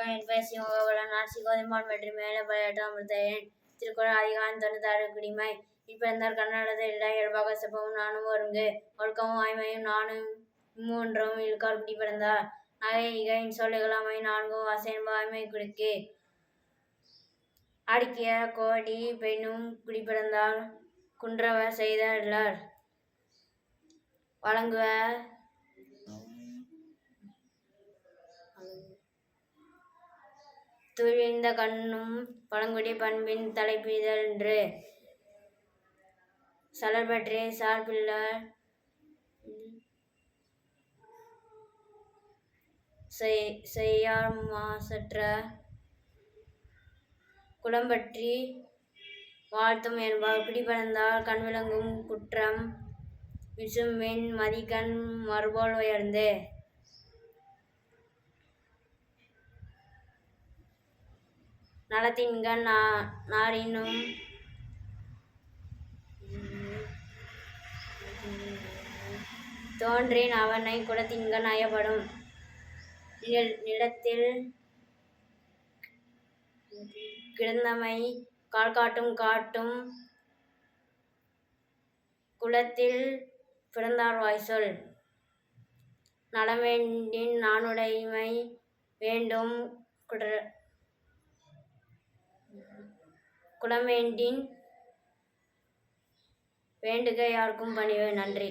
வணக்கம் என் பெயர் நான் சிகோதிமான் வெற்றி மேலே விளையாட்டு அமர்த்தேன் திருக்குறள் அதிகாரம் தொண்ணூத்தாறு குடிமை. இப்பிறந்தார் கன்னடத்தை இட இயல்பாக செப்பவும் நானும் ஒருங்கு. ஒழுக்கமும் ஆய்மையும் நானும் மூன்றும் இழுக்கார் குடி பிறந்தார் நகை இகையின் சொல்லுகள் அமை நான்கும் அசைன்ப ஆய்மை குடிக்கு. அடுக்கிய கோடி பெண்ணும் குடி பிறந்தால் குன்றவ செய்த வழங்குவ துழிந்த கண்ணும் பழங்குடி பண்பின் தலைப்பிதழென்று. சலர்பற்றே சார்பில்லார் செய்யார் மாசற்ற குளம்பற்றி வாழ்த்தும் என்பார். குடிபறந்தால் கண்விளங்கும் குற்றம் விசும்பின் மதிக்கண் மறுபோல் உயர்ந்து. நலத்தின்கண் நா நாரினும் தோன்றின் அவனை குலத்தின்கண் அயப்படும். நிலத்தில் கிடந்தமை கால்காட்டும் காட்டும். குலத்தில் பிறந்தார் வாய்சொல். நலம் வேண்டின் நாணுடைமை வேண்டும் குட குளமேண்டின் வேண்டின் வேண்டுக பணிவு. நன்றி.